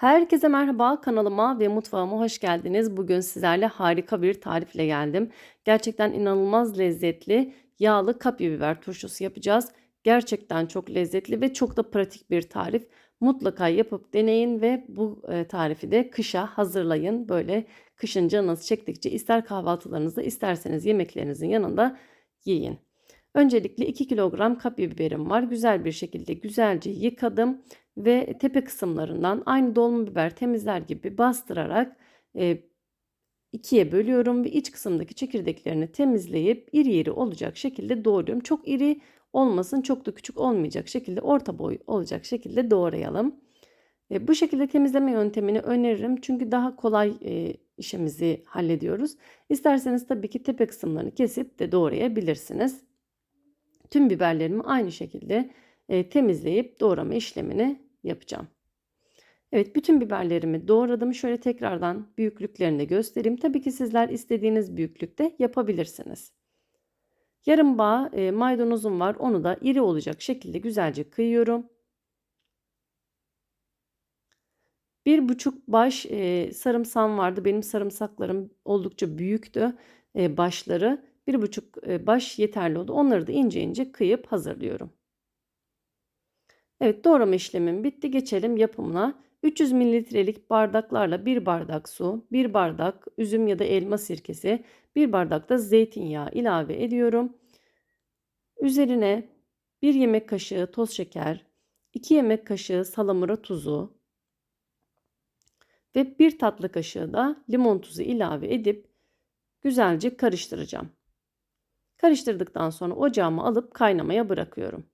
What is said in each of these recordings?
Herkese merhaba kanalıma ve mutfağıma hoş geldiniz. Bugün sizlerle harika bir tarifle geldim. Gerçekten inanılmaz lezzetli yağlı kapya biber turşusu yapacağız. Gerçekten çok lezzetli ve çok da pratik bir tarif. Mutlaka yapıp deneyin ve bu e, tarifi de kışa hazırlayın. Böyle kışın canınız çektikçe ister kahvaltılarınızda isterseniz yemeklerinizin yanında yiyin. Öncelikle 2 kilogram kapya biberim var. Güzel bir şekilde güzelce yıkadım ve tepe kısımlarından aynı dolma biber temizler gibi bastırarak e, ikiye bölüyorum ve iç kısımdaki çekirdeklerini temizleyip iri iri olacak şekilde doğruyorum. Çok iri olmasın, çok da küçük olmayacak şekilde orta boy olacak şekilde doğrayalım. E, bu şekilde temizleme yöntemini öneririm çünkü daha kolay e, işimizi hallediyoruz. İsterseniz tabii ki tepe kısımlarını kesip de doğrayabilirsiniz. Tüm biberlerimi aynı şekilde e, temizleyip doğrama işlemini yapacağım. Evet bütün biberlerimi doğradım. Şöyle tekrardan büyüklüklerini göstereyim. Tabii ki sizler istediğiniz büyüklükte yapabilirsiniz. Yarım bağ e, maydanozum var. Onu da iri olacak şekilde güzelce kıyıyorum. Bir buçuk baş e, sarımsağım vardı. Benim sarımsaklarım oldukça büyüktü e, başları. Bir buçuk e, baş yeterli oldu. Onları da ince ince kıyıp hazırlıyorum. Evet doğrama işlemim bitti. Geçelim yapımına. 300 mililitrelik bardaklarla 1 bardak su, 1 bardak üzüm ya da elma sirkesi, 1 bardak da zeytinyağı ilave ediyorum. Üzerine 1 yemek kaşığı toz şeker, 2 yemek kaşığı salamura tuzu ve 1 tatlı kaşığı da limon tuzu ilave edip güzelce karıştıracağım. Karıştırdıktan sonra ocağıma alıp kaynamaya bırakıyorum.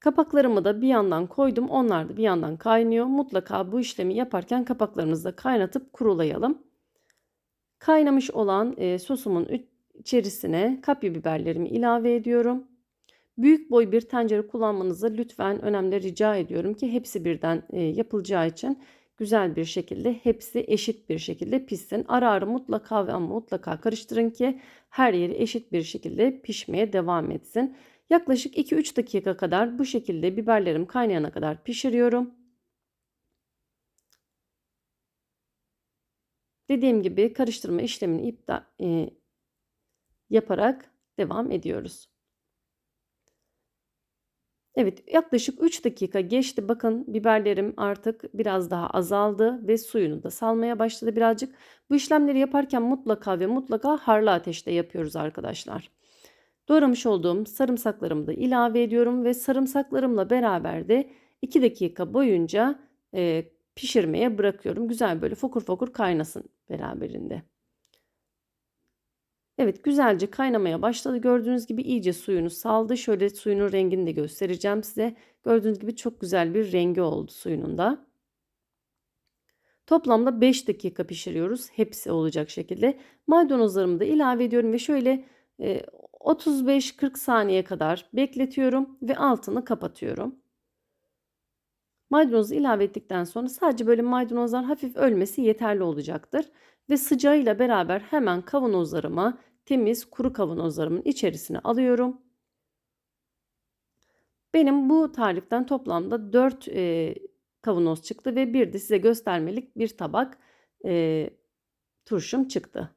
Kapaklarımı da bir yandan koydum. Onlar da bir yandan kaynıyor. Mutlaka bu işlemi yaparken kapaklarımızı da kaynatıp kurulayalım. Kaynamış olan e, sosumun içerisine kapya biberlerimi ilave ediyorum. Büyük boy bir tencere kullanmanızı lütfen önemli rica ediyorum ki hepsi birden e, yapılacağı için güzel bir şekilde hepsi eşit bir şekilde pişsin. Ara ara mutlaka ve mutlaka karıştırın ki her yeri eşit bir şekilde pişmeye devam etsin. Yaklaşık 2-3 dakika kadar bu şekilde biberlerim kaynayana kadar pişiriyorum. Dediğim gibi karıştırma işlemini iptal, e, yaparak devam ediyoruz. Evet yaklaşık 3 dakika geçti. Bakın biberlerim artık biraz daha azaldı ve suyunu da salmaya başladı birazcık. Bu işlemleri yaparken mutlaka ve mutlaka harlı ateşte yapıyoruz arkadaşlar. Doğramış olduğum sarımsaklarımı da ilave ediyorum ve sarımsaklarımla beraber de 2 dakika boyunca e, pişirmeye bırakıyorum. Güzel böyle fokur fokur kaynasın beraberinde. Evet güzelce kaynamaya başladı. Gördüğünüz gibi iyice suyunu saldı. Şöyle suyunun rengini de göstereceğim size. Gördüğünüz gibi çok güzel bir rengi oldu suyunun da. Toplamda 5 dakika pişiriyoruz. Hepsi olacak şekilde. Maydanozlarımı da ilave ediyorum ve şöyle 35-40 saniye kadar bekletiyorum ve altını kapatıyorum. Maydanozu ilave ettikten sonra sadece böyle maydanozlar hafif ölmesi yeterli olacaktır. Ve sıcağıyla beraber hemen kavanozlarıma temiz kuru kavanozlarımın içerisine alıyorum. Benim bu tariften toplamda 4 e, kavanoz çıktı ve bir de size göstermelik bir tabak e, turşum çıktı.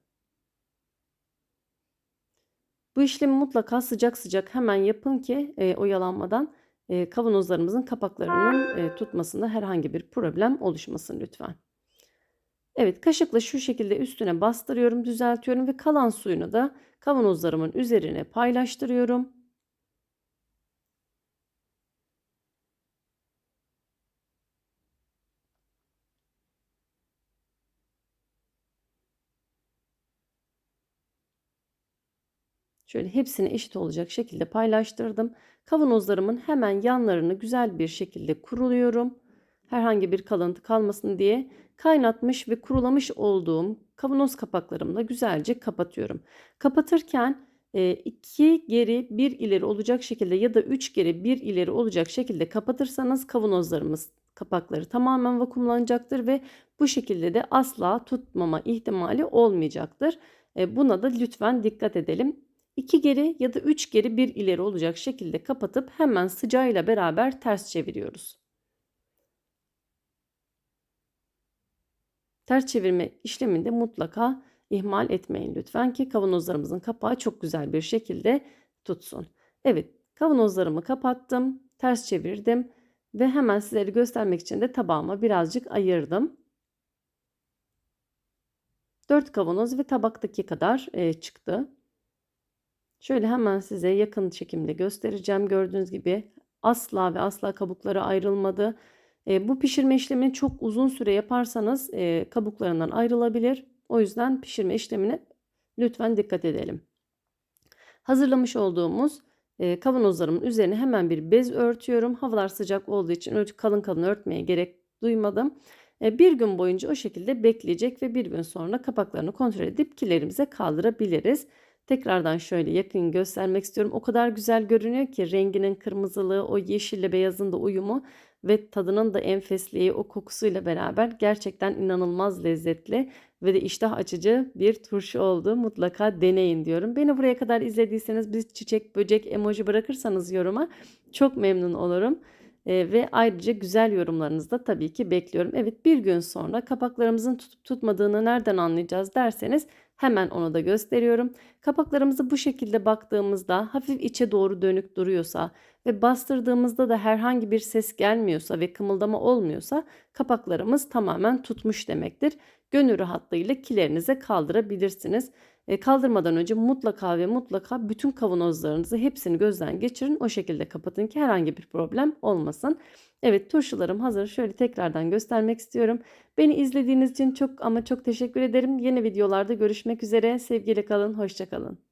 Bu işlemi mutlaka sıcak sıcak hemen yapın ki e, oyalanmadan e, kavanozlarımızın kapaklarının e, tutmasında herhangi bir problem oluşmasın lütfen. Evet kaşıkla şu şekilde üstüne bastırıyorum, düzeltiyorum ve kalan suyunu da kavanozlarımın üzerine paylaştırıyorum. Şöyle hepsini eşit olacak şekilde paylaştırdım. Kavanozlarımın hemen yanlarını güzel bir şekilde kuruluyorum. Herhangi bir kalıntı kalmasın diye kaynatmış ve kurulamış olduğum kavanoz kapaklarımla güzelce kapatıyorum. Kapatırken 2 e, geri 1 ileri olacak şekilde ya da 3 geri 1 ileri olacak şekilde kapatırsanız kavanozlarımız kapakları tamamen vakumlanacaktır ve bu şekilde de asla tutmama ihtimali olmayacaktır. E, buna da lütfen dikkat edelim. 2 geri ya da 3 geri 1 ileri olacak şekilde kapatıp hemen sıcağıyla beraber ters çeviriyoruz. Ters çevirme işleminde mutlaka ihmal etmeyin lütfen ki kavanozlarımızın kapağı çok güzel bir şekilde tutsun. Evet kavanozlarımı kapattım. Ters çevirdim ve hemen sizlere göstermek için de tabağıma birazcık ayırdım. 4 kavanoz ve tabaktaki kadar e, çıktı. Şöyle hemen size yakın çekimde göstereceğim. Gördüğünüz gibi asla ve asla kabukları ayrılmadı. E, bu pişirme işlemini çok uzun süre yaparsanız e, kabuklarından ayrılabilir. O yüzden pişirme işlemine lütfen dikkat edelim. Hazırlamış olduğumuz e, kavanozlarımın üzerine hemen bir bez örtüyorum. Havalar sıcak olduğu için kalın kalın örtmeye gerek duymadım. E, bir gün boyunca o şekilde bekleyecek ve bir gün sonra kapaklarını kontrol edip kilerimize kaldırabiliriz. Tekrardan şöyle yakın göstermek istiyorum. O kadar güzel görünüyor ki renginin kırmızılığı, o yeşille beyazın da uyumu ve tadının da enfesliği, o kokusuyla beraber gerçekten inanılmaz lezzetli ve de iştah açıcı bir turşu oldu. Mutlaka deneyin diyorum. Beni buraya kadar izlediyseniz bir çiçek, böcek emoji bırakırsanız yoruma çok memnun olurum. E, ve ayrıca güzel yorumlarınızı da tabii ki bekliyorum. Evet bir gün sonra kapaklarımızın tutup tutmadığını nereden anlayacağız derseniz hemen onu da gösteriyorum. Kapaklarımızı bu şekilde baktığımızda hafif içe doğru dönük duruyorsa ve bastırdığımızda da herhangi bir ses gelmiyorsa ve kımıldama olmuyorsa kapaklarımız tamamen tutmuş demektir. Gönül rahatlığıyla kilerinize kaldırabilirsiniz. E, kaldırmadan önce mutlaka ve mutlaka bütün kavanozlarınızı hepsini gözden geçirin. O şekilde kapatın ki herhangi bir problem olmasın. Evet turşularım hazır. Şöyle tekrardan göstermek istiyorum. Beni izlediğiniz için çok ama çok teşekkür ederim. Yeni videolarda görüşmek üzere. Sevgiyle kalın, hoşçakalın.